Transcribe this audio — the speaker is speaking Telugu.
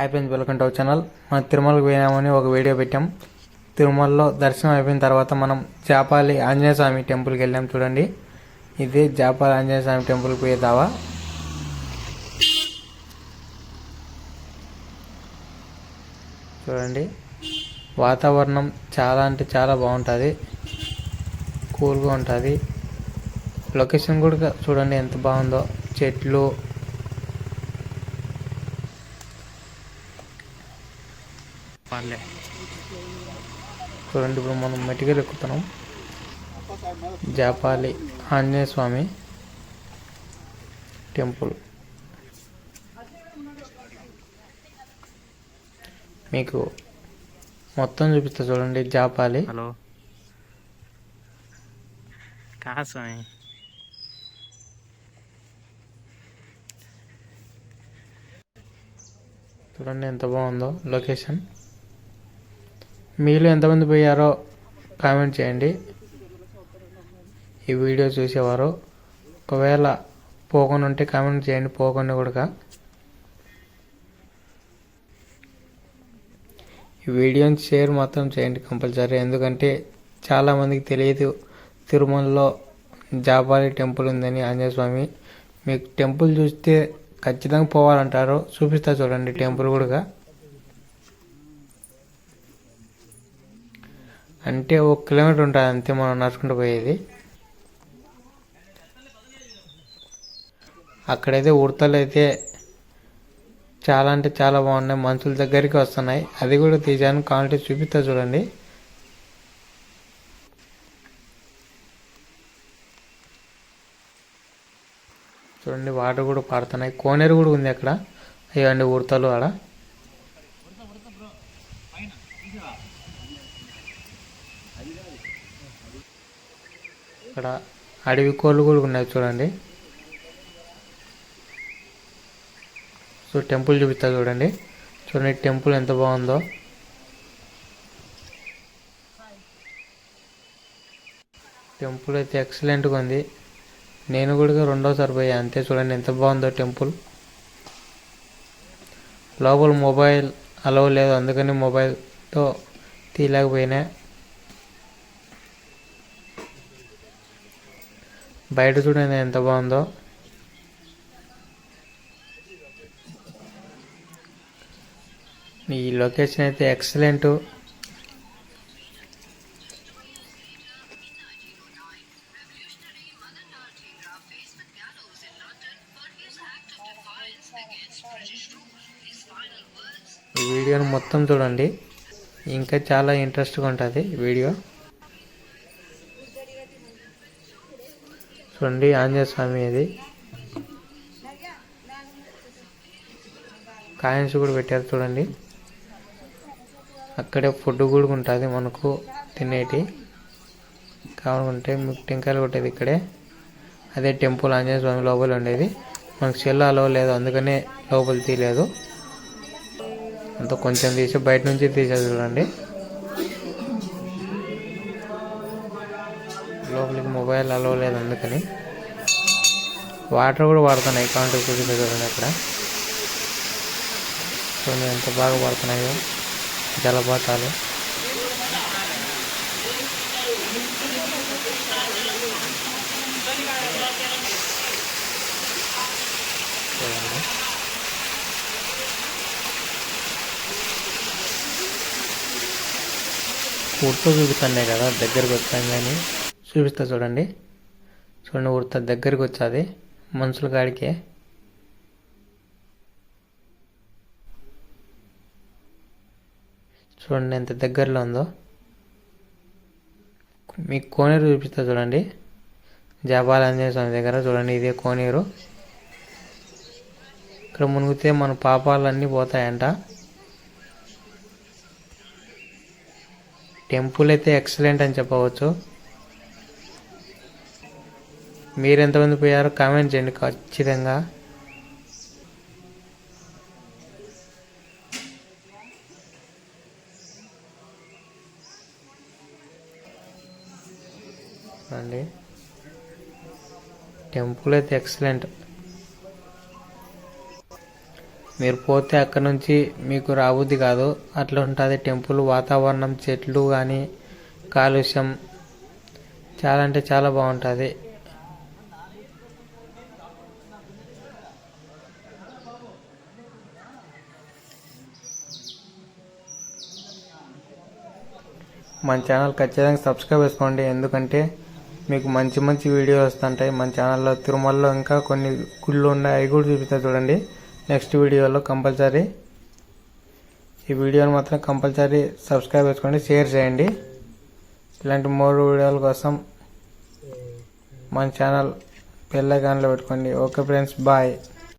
Hi friends welcome to our channel మనం తిరుమలకు పోయినామని ఒక వీడియో పెట్టాం. తిరుమలలో దర్శనం అయిపోయిన తర్వాత మనం జాపాలి ఆంజనేయ స్వామి టెంపుల్కి వెళ్ళాం చూడండి. ఇది జాపాలి ఆంజనేయ స్వామి టెంపుల్కి పోయే దావా. చూడండి. వాతావరణం చాలా అంటే చాలా బాగుంటుంది. కూల్గా ఉంటుంది. లొకేషన్ కూడా చూడండి ఎంత బాగుందో. చెట్లు పర్లే చూడండి ఇప్పుడు మనం మెటికలు ఎక్కుతున్నాం. జాపాలి ఆంజనేయ స్వామి టెంపుల్. మీకు మొత్తం చూపిస్తా చూడండి జాపాలి. హలో. కాదు స్వామి? చూడండి ఎంత బాగుందో లొకేషన్. మీలో ఎంతమంది పోయారో కామెంట్ చేయండి. ఈ వీడియో చూసేవారు ఒకవేళ పోకుండా ఉంటే కామెంట్ చేయండి పోకుండా కూడా ఈ వీడియోని షేర్ మాత్రం చేయండి కంపల్సరీ ఎందుకంటే చాలామందికి తెలియదు తిరుమలలో జాబాలి టెంపుల్ ఉందని ఆంజనేయ స్వామి. మీకు టెంపుల్ చూస్తే ఖచ్చితంగా పోవాలంటారు చూపిస్తా చూడండి టెంపుల్ కూడా అంటే ఒక కిలోమీటర్ ఉంటుంది అంతే మనం నడుచుకుంటూ పోయేది. అక్కడైతే ఉడతలు అయితే చాలా అంటే చాలా బాగున్నాయి. మనుషుల దగ్గరికి వస్తున్నాయి. అది కూడా తీసాను క్వాలిటీ చూపిస్తా చూడండి. చూడండి వాటర్ కూడా పారుతున్నాయి. కోనేరు కూడా ఉంది అక్కడ. అయ్యండి ఉడతలు ఆడ. ఇక్కడ అడవి కోళ్ళు కూడా ఉన్నాయి చూడండి. సో టెంపుల్ చూపిస్తా చూడండి. చూడండి టెంపుల్ ఎంత బాగుందో. టెంపుల్ అయితే ఎక్సలెంట్గా ఉంది. నేను కూడా రెండోసారి పోయా అంతే చూడండి ఎంత బాగుందో టెంపుల్. లోపల మొబైల్ అలవ్ లేదు అందుకని మొబైల్తో తీయలేకపోయినా. బయట చూడండి ఎంత బాగుందో. ఈ లొకేషన్ అయితే ఎక్సలెంట్. ఈ వీడియోని మొత్తం చూడండి. ఇంకా చాలా ఇంట్రెస్ట్గా ఉంటుంది వీడియో. చూడండి ఆంజనేయ స్వామి ఇది. కాయిన్స్ కూడా పెట్టారు చూడండి. అక్కడే ఫుడ్ కూడా ఉంటుంది మనకు తినేటి. కావాలనుకుంటే మీకు టెంకాయలు కొట్టేది ఇక్కడే. అదే టెంపుల్ ఆంజనేయ స్వామి లోపల ఉండేది. మనకు సెల్ అలవ లేదు అందుకనే లోపల తీయలేదు. అంత కొంచెం తీసి బయట నుంచి తీసేది చూడండి. లోపలికి మొబైల్ అలవ లేదు అందుకని. వాటర్ కూడా వాడుతున్నాయి కౌంటర్ చూసి చూడండి అక్కడ. చూడండి ఎంత బాగా పడుతున్నాయో జలపాతాలు. ఫోటో చూపుతున్నాయి కదా దగ్గరకు వచ్చాం కానీ. చూపిస్తా చూడండి. చూడండి ఉడత దగ్గరికి వచ్చాది. మనుషుల కాడికే. చూడండి ఎంత దగ్గరలో ఉందో. మీకు కోనేరు చూపిస్తా చూడండి. జపాల ఆంజనేయ స్వామి దగ్గర చూడండి ఇదే కోనేరు. ఇక్కడ మునిగితే మన పాపాలన్నీ పోతాయంట. టెంపుల్ అయితే ఎక్సలెంట్ అని చెప్పవచ్చు. మీరు ఎంతమంది పోయారో కామెంట్ చేయండి ఖచ్చితంగా. అండి. టెంపుల్ అయితే ఎక్సలెంట్. మీరు పోతే అక్కడ నుంచి మీకు రాబుద్ది కాదు. అట్లా ఉంటుంది టెంపుల్ వాతావరణం చెట్లు కానీ కాలుష్యం. చాలా అంటే చాలా బాగుంటుంది. మన ఛానల్ ఖచ్చితంగా సబ్స్క్రైబ్ చేసుకోండి. ఎందుకంటే మీకు మంచి మంచి వీడియోలు వస్తుంటాయి. మన ఛానల్లో తిరుమలలో ఇంకా కొన్ని గుళ్ళు ఉన్నాయి. అవి కూడా చూపిస్తాయి చూడండి. నెక్స్ట్ వీడియోలో కంపల్సరీ ఈ వీడియోని మాత్రం కంపల్సరీ సబ్స్క్రైబ్ చేసుకోండి. షేర్ చేయండి. ఇలాంటి మూడు వీడియోల కోసం మన ఛానల్ బెల్ పెట్టుకోండి. Okay friends bye.